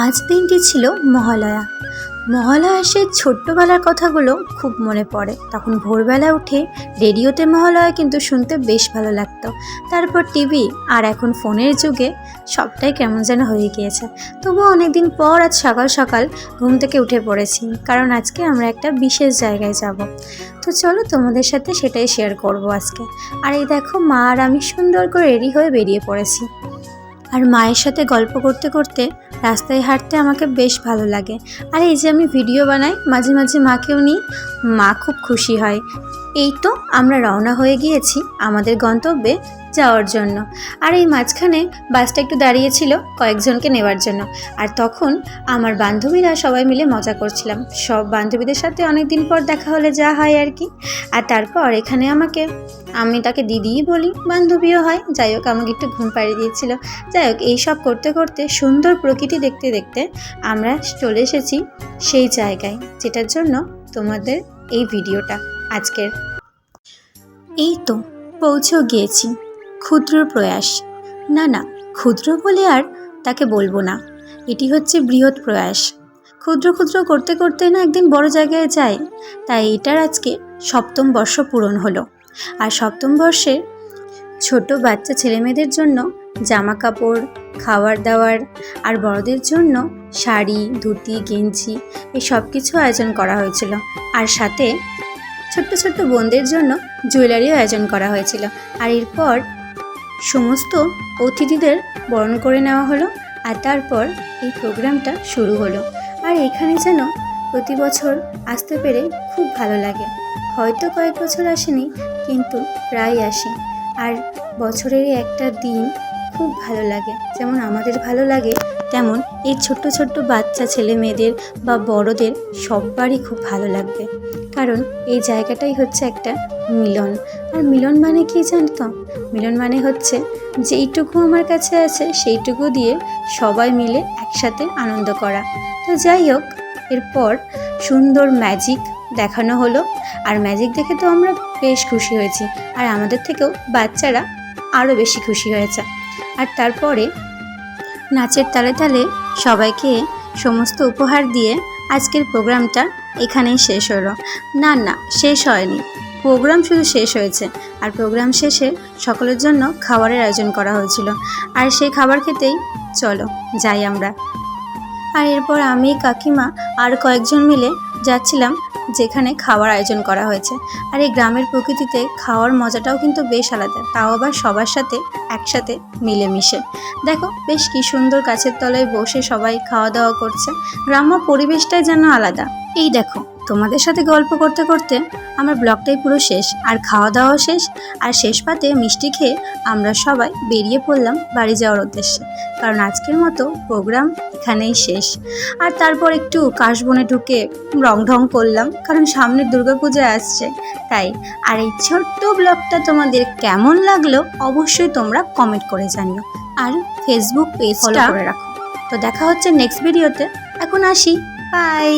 আজ দিনটি ছিল মহালয়া। মহালয়া সেই ছোট্টবেলার কথাগুলো খুব মনে পড়ে। তখন ভোরবেলা উঠে রেডিওতে মহালয়া কিন্তু শুনতে বেশ ভালো লাগতো। তারপর টিভি আর এখন ফোনের যুগে সবটাই কেমন যেন হয়ে গিয়েছে। তবুও অনেকদিন পর আজ সকাল সকাল ঘুম থেকে উঠে পড়েছি, কারণ আজকে আমরা একটা বিশেষ জায়গায় যাব। তো চলো তোমাদের সাথে সেটাই শেয়ার করব আজকে। আর এই দেখো, মা আর আমি সুন্দর করে রেডি হয়ে বেরিয়ে পড়েছি। আর মায়ের সাথে গল্প করতে করতে রাস্তায় হাঁটতে আমাকে বেশ ভালো লাগে। আর এই যে আমি ভিডিও বানাই, মাঝে মাঝে মাকেও নিই, মা খুব খুশি হয়। এই তো আমরা রওনা হয়ে গিয়েছি আমাদের গন্তব্যে। যাওয়ার জন্য। আর এই মাঝখানে বাসটা একটু দাঁড়িয়েছিল কয়েকজনকে নেওয়ার জন্য। আর তখন আমার বান্ধবীরা সবাই মিলে মজা করছিলাম। সব বান্ধবীদের সাথে অনেক দিন পর দেখা হলে যা হয় আর কি। আর তারপর এখানে আমাকে, আমি তাকে দিদিই বলি, বান্ধবীও হয়। যাই হোক, আমাকে একটু ঘুম পাড়িয়ে দিয়েছিল। যাই হোক এইসব করতে করতে, সুন্দর প্রকৃতি দেখতে দেখতে আমরা চলে এসেছি সেই জায়গায়, যেটার জন্য তোমাদের এই ভিডিওটা আজকের। এই তো, পৌঁছেও গিয়েছি। ক্ষুদ্র প্রয়াস। না না, ক্ষুদ্র বলে আর তাকে বলব না। এটি হচ্ছে বৃহৎ প্রয়াস। ক্ষুদ্র ক্ষুদ্র করতে করতে না একদিন বড় জায়গায় যায়। তাই এটার আজকে সপ্তম বর্ষ পূরণ হলো। আর সপ্তম বর্ষে ছোট বাচ্চা ছেলেমেয়েদের জন্য জামা কাপড় খাওয়ার দাওয়ার আর বড়দের জন্য শাড়ি, ধুতি, গেঞ্জি এই সব কিছু আয়োজন করা হয়েছিল। আর সাথে ছোট্ট ছোট্ট বোনদের জন্য জুয়েলারিও আয়োজন করা হয়েছিল। আর এরপর সমস্ত অতিথিদের বরণ করে নেওয়া হলো আর তারপর এই প্রোগ্রামটা শুরু হলো। আর এখানে যেন প্রতি বছর আসতে পেরে খুব ভালো লাগে। হয়তো কয়েক বছর আসেনি, কিন্তু প্রায় আসে। আর বছরের একটা দিন খুব ভালো লাগে। যেমন আমাদের ভালো লাগে তেমন এই ছোট্ট ছোট্ট বাচ্চা ছেলে মেয়েদের বা বড়দের সববারই খুব ভালো লাগবে। কারণ এই জায়গাটাই হচ্ছে একটা মিলন। আর মিলন মানে কি জানতো? মিলন মানে হচ্ছে যেইটুকু আমার কাছে আছে সেইটুকু দিয়ে সবাই মিলে একসাথে আনন্দ করা। তো যাই হোক, এরপর সুন্দর ম্যাজিক দেখানো হলো। আর ম্যাজিক দেখে তো আমরা বেশ খুশি হয়েছি। আর আমাদের থেকেও বাচ্চারা আরও বেশি খুশি হয়েছে। আর তারপরে নাচের তালে তালে সবাইকে সমস্ত উপহার দিয়ে আজকের প্রোগ্রামটা এখানেই শেষ হলো। না না, শেষ হয়নি। প্রোগ্রাম শুধু শেষ হয়েছে আর প্রোগ্রাম শেষে সকলের জন্য খাবারের আয়োজন করা হয়েছিল। আর সেই খাবার খেতেই চলো, যাই আমরা। আর এরপর আমি, কাকিমা আর কয়েকজন মিলে যাচ্ছিলাম যেখানে খাওয়ার আয়োজন করা হয়েছে। আর এই গ্রামের প্রকৃতিতে খাওয়ার মজাটাও কিন্তু বেশ আলাদা। তাও আবার সবার সাথে, একসাথে মিলেমিশে। দেখো, বেশ কি সুন্দর গাছের তলায় বসে সবাই খাওয়া দাওয়া করছে। গ্রাম্য পরিবেশটাই যেন আলাদা। এই দেখো তোমাদের সাথে গল্প করতে করতে আমার ব্লগটাই পুরো শেষ আর খাওয়া দাওয়াও শেষ আর শেষ পাতে মিষ্টি খেয়ে আমরা সবাই বেরিয়ে পড়লাম বাড়ি যাওয়ার উদ্দেশ্যে। কারণ আজকের মতো প্রোগ্রাম এখানেই শেষ। আর তারপর একটু কাশবনে ঢুকে রং ঢং করলাম কারণ সামনে দুর্গাপূজা আসছে। তাই আর এই ছোট্ট ব্লগটা তোমাদের কেমন লাগল অবশ্যই তোমরা কমেন্ট করে জানিও। আর ফেসবুক পেজ ফলো করে রাখো। তো দেখা হচ্ছে নেক্সট ভিডিওতে এখন আসি। বাই